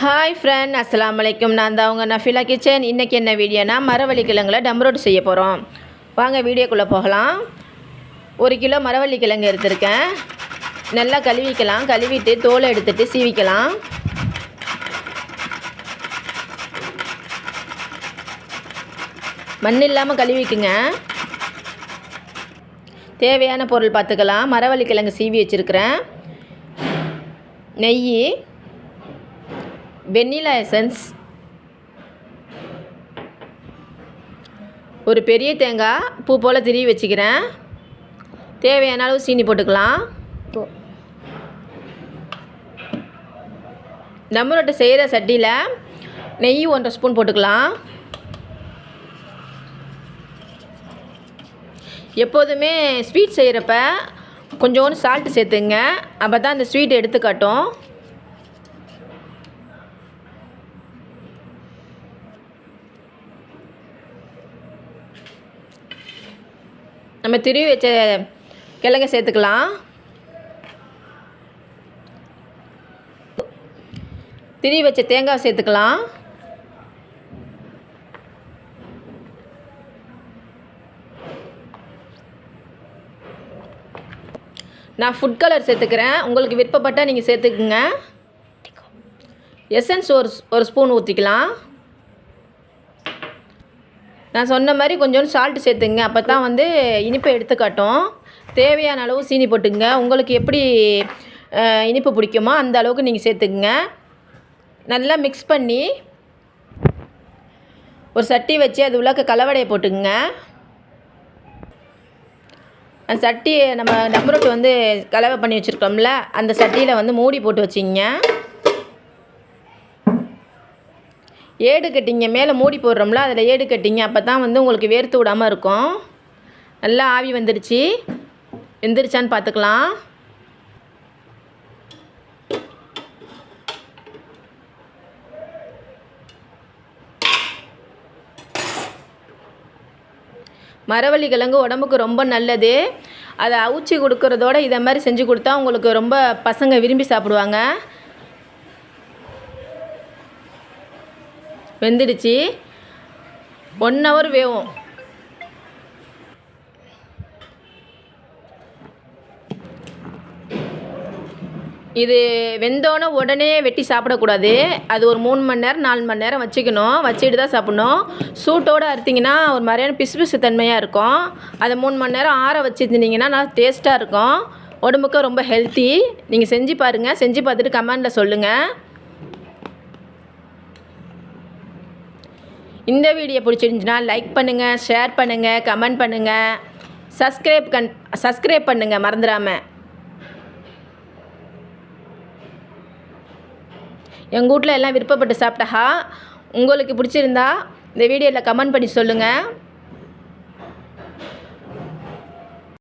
Hi friend அஸ்லாம் வலைக்கும் நான் தான் உங்கள் நஃபிலா கிச்சன். இன்றைக்கி என்ன வீடியோனா மரவள்ளி கிழங்குல டம்ரோட் செய்ய போகிறோம் வாங்க வீடியோக்குள்ளே போகலாம். ஒரு கிலோ மரவள்ளி கிழங்கு எடுத்திருக்கேன். நல்லா கழுவிக்கலாம். கழுவிட்டு தோலை எடுத்துட்டு சீவிக்கலாம். மண் இல்லாமல் கழுவிக்குங்க. தேவையான பொருள் பார்த்துக்கலாம். மரவள்ளி கிழங்கு சீவி வச்சுருக்கிறேன். நெய் வெண்ணிலா எசன்ஸ். ஒரு பெரிய தேங்காய் பூ போல் திருவி வச்சுக்கிறேன். தேவையான அளவு சீனி போட்டுக்கலாம். நம்ம ரொட்டி செய்கிற சட்டியில் நெய் ஒன்றரை ஸ்பூன் போட்டுக்கலாம். எப்போதுமே ஸ்வீட் செய்கிறப்ப கொஞ்சோண்டு சால்ட்டு சேர்த்துங்க. அப்போ தான் அந்த ஸ்வீட் எடுத்து நம்ம திருவி வச்ச கிழங்க சேர்த்துக்கலாம். திருவி வச்ச தேங்காய் சேர்த்துக்கலாம். நான் ஃபுட் கலர் சேர்த்துக்கிறேன். உங்களுக்கு விருப்பப்பட்டால் நீங்கள் சேர்த்துக்குங்க. எசன்ஸ் ஒரு ஒரு ஸ்பூன் ஊற்றிக்கலாம் நான் சொன்ன மாதிரி கொஞ்சோண்டு சால்ட்டு சேர்த்துங்க. அப்போ தான் வந்து இனிப்பை எடுத்துக்காட்டும். தேவையான அளவு சீனி போட்டுங்க உங்களுக்கு எப்படி இனிப்பு பிடிக்குமோ அந்த அளவுக்கு நீங்கள் சேர்த்துக்குங்க. நல்லா மிக்ஸ் பண்ணி ஒரு சட்டி வச்சு அது உள்ளக்க கலவடையை போட்டுக்குங்க. அந்த சட்டியை நம்ம டம்பரோட்டு வந்து கலவை பண்ணி வச்சுருக்கோம்ல அந்த சட்டியில் வந்து மூடி போட்டு வச்சிங்க. ஏடு கட்டிங்க மேலே மூடி போடுறோம்ல அதில் ஏடு கட்டிங்க அப்போ தான் வந்து உங்களுக்கு வேர்த்து விடாமல் இருக்கும். நல்லா ஆவி வந்துடுச்சு. வெந்துருச்சான்னு பார்த்துக்கலாம் மரவள்ளி கிழங்கு உடம்புக்கு ரொம்ப நல்லது. அதை அவிச்சி கொடுக்குறதோட இதை மாதிரி செஞ்சு கொடுத்தா உங்களுக்கு ரொம்ப பசங்க விரும்பி சாப்பிடுவாங்க. வெந்துடுச்சு. ஒன் ஹவர் வேகும் இது வெந்தோடனே உடனே வெட்டி சாப்பிடக்கூடாது. அது ஒரு மூணு மணி நேரம் நாலு மணி நேரம் வச்சுக்கணும். வச்சுட்டு தான் சாப்பிட்ணும். சூட்டோடு அறுத்திங்கன்னா ஒரு மாதிரியான பிசு பிசு தன்மையாக இருக்கும். அதை மூணு மணி நேரம் ஆற வச்சுருந்தீங்கன்னா நல்லா டேஸ்ட்டாக இருக்கும். உடம்புக்கு ரொம்ப ஹெல்த்தி நீங்கள் செஞ்சு பாருங்கள் செஞ்சு பார்த்துட்டு கமெண்டில் சொல்லுங்கள் இந்த வீடியோ பிடிச்சிருந்துச்சுன்னா லைக் பண்ணுங்கள் ஷேர் பண்ணுங்கள் கமெண்ட் பண்ணுங்கள் சப்ஸ்கிரைப் கண் சப்ஸ்கிரைப் பண்ணுங்கள் மறந்துடாமல் எங்கள் வீட்டில் எல்லாம் விருப்பப்பட்டு சாப்பிட்டா உங்களுக்கு பிடிச்சிருந்தா இந்த வீடியோவில் கமெண்ட் பண்ணி சொல்லுங்கள்